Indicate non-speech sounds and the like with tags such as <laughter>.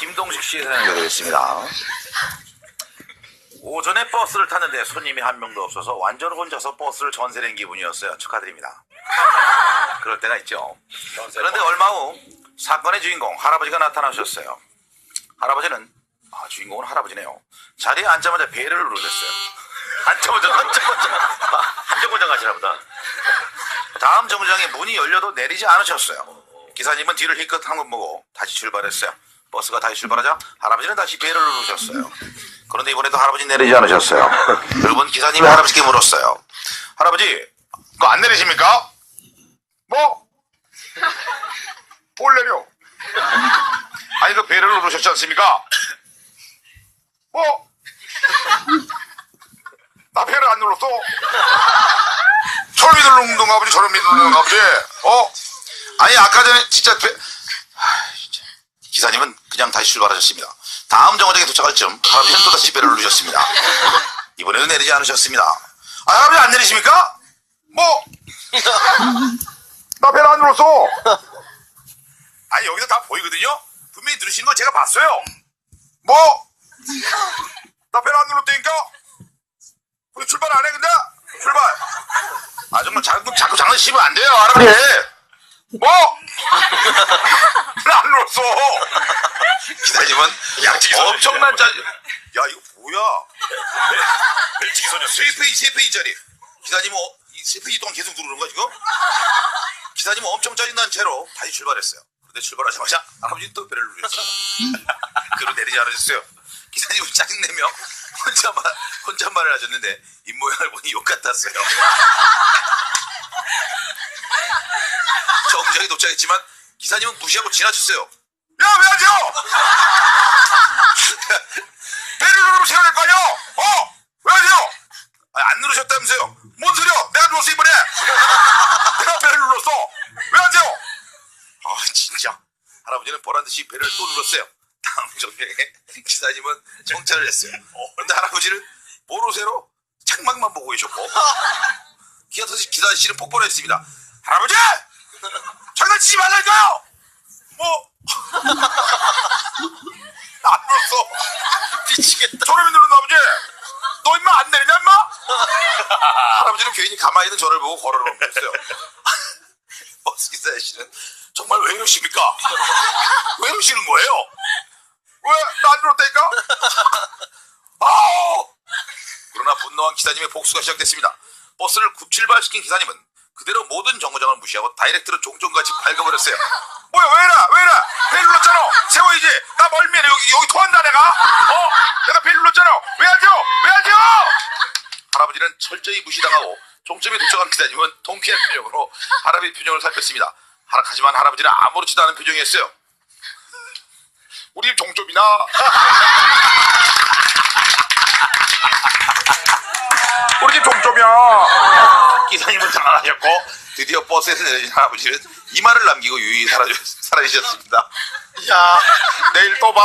김동식 씨의 사연 연결되겠습니다. 오전에 버스를 탔는데 손님이 한 명도 없어서 완전 혼자서 버스를 전세낸 기분이었어요. 축하드립니다. 그럴 때가 있죠. 그런데 얼마 후 사건의 주인공 할아버지가 나타나셨어요. 할아버지는 아 주인공은 할아버지네요. 자리에 앉자마자 배를 누르셨어요. 앉자마자 한 정거장 가시나 보다. 다음 정류장에 문이 열려도 내리지 않으셨어요. 기사님은 뒤를 힐끗 한 번 보고 다시 출발했어요. 버스가 다시 출발하자 할아버지는 다시 배를 누르셨어요. 그런데 이번에도 할아버지 내리지 않으셨어요. 여러분 기사님이 할아버지께 물었어요. 할아버지, 그거 안 내리십니까? 뭐? 뭘 내려? 아니 그 배를 누르셨지 않습니까? 뭐? 나 배를 안 눌렀어. <laughs> 저를 믿는 아버지 저를 믿는 아버지. 어? 아니 아까 전에 진짜 배... 기사님은 그냥 다시 출발하셨습니다. 다음 정거장에 도착할 즈음 할아버지는 또다시 배를 누르셨습니다. <laughs> 이번에는 내리지 않으셨습니다. 아 할아버지 안 내리십니까? 뭐? <laughs> 나 배를 안 눌렀어. 아니 여기서 다 보이거든요? 분명히 누르시는 거 제가 봤어요. 뭐? 나 배를 안 눌렀다니까? 우리 출발 안 해 근데? 출발 아 정말 자꾸 장난치면 안 돼요 할아버지 뭐? 나안 눌렀어. 기사님은 양치기. 엄청난 짜증 야 이거 뭐야? 벨치기 소녀. 세 페이지 세 페이지짜리. 기사님은 어, 이세 페이지 동안 계속 누르는 거야 지금? 기사님은 엄청 짜증난 채로 다시 출발했어요. 근데 출발하자마자 할아버지 또 배를 누르셨어요 <laughs> 그로 내리지 않으셨어요. 기사님은 짜증내며 혼자말 혼잣말을 하셨는데 입모양을 보니 욕 같았어요 정장에 도착했지만 기사님은 무시하고 지나쳤어요. 야, 왜안 지어? 배를 누르면 세워야 될거 아니야? 어? 왜안 지어? 아니, 안 누르셨다면서요? 뭔 소리야? 내가 눌렀어, 이번에! <laughs> 내가 배를 눌렀어! 왜안 지어? 아, 진짜. 할아버지는 보란 듯이 배를 또 눌렀어요. 다음 정류에 <laughs> 기사님은 정차를 했어요. 그런데 할아버지는 보로세로 창밖만 보고 계셨고, <laughs> 기아 터지 기사실은 폭발을 했습니다. 할아버지! 장난치지 말라니까요! 뭐? <laughs> 안 눌렀어. 미치겠다. 저를 누른 아버지! 너 임마 안 내리냐 임마? 할아버지는 괜히 가만히 있는 저를 보고 걸어를 멈췄어요. <laughs> 버스 기사 씨는 정말 왜 이러십니까? 왜 이러시는 거예요? 왜? 나안 눌렀다니까? <laughs> 아우! 그러나 분노한 기사님의 복수가 시작됐습니다. 버스를 급출발시킨 기사님은 그대로 모든 정거장을 무시하고 다이렉트로 종종같이 밟아버렸어요. 뭐야 왜 이래? 왜 이래? 배 눌렀잖아. 세워야지. 나 멀미해 여기 여기 토한다 내가. 어? 내가 배 눌렀잖아. 왜안 지워 왜안 지워 할아버지는 철저히 무시당하고 종점에 도착한 기사님은 통쾌한 표정으로 할아버지 표정을 살폈습니다. 하- 하지만 할아버지는 아무렇지도 않은 표정이었어요. 우리 집 종점이나 드디어 버스에서 내려진 할아버지는 이 말을 남기고 유유히 사라지셨습니다. 야 내일 또 봐.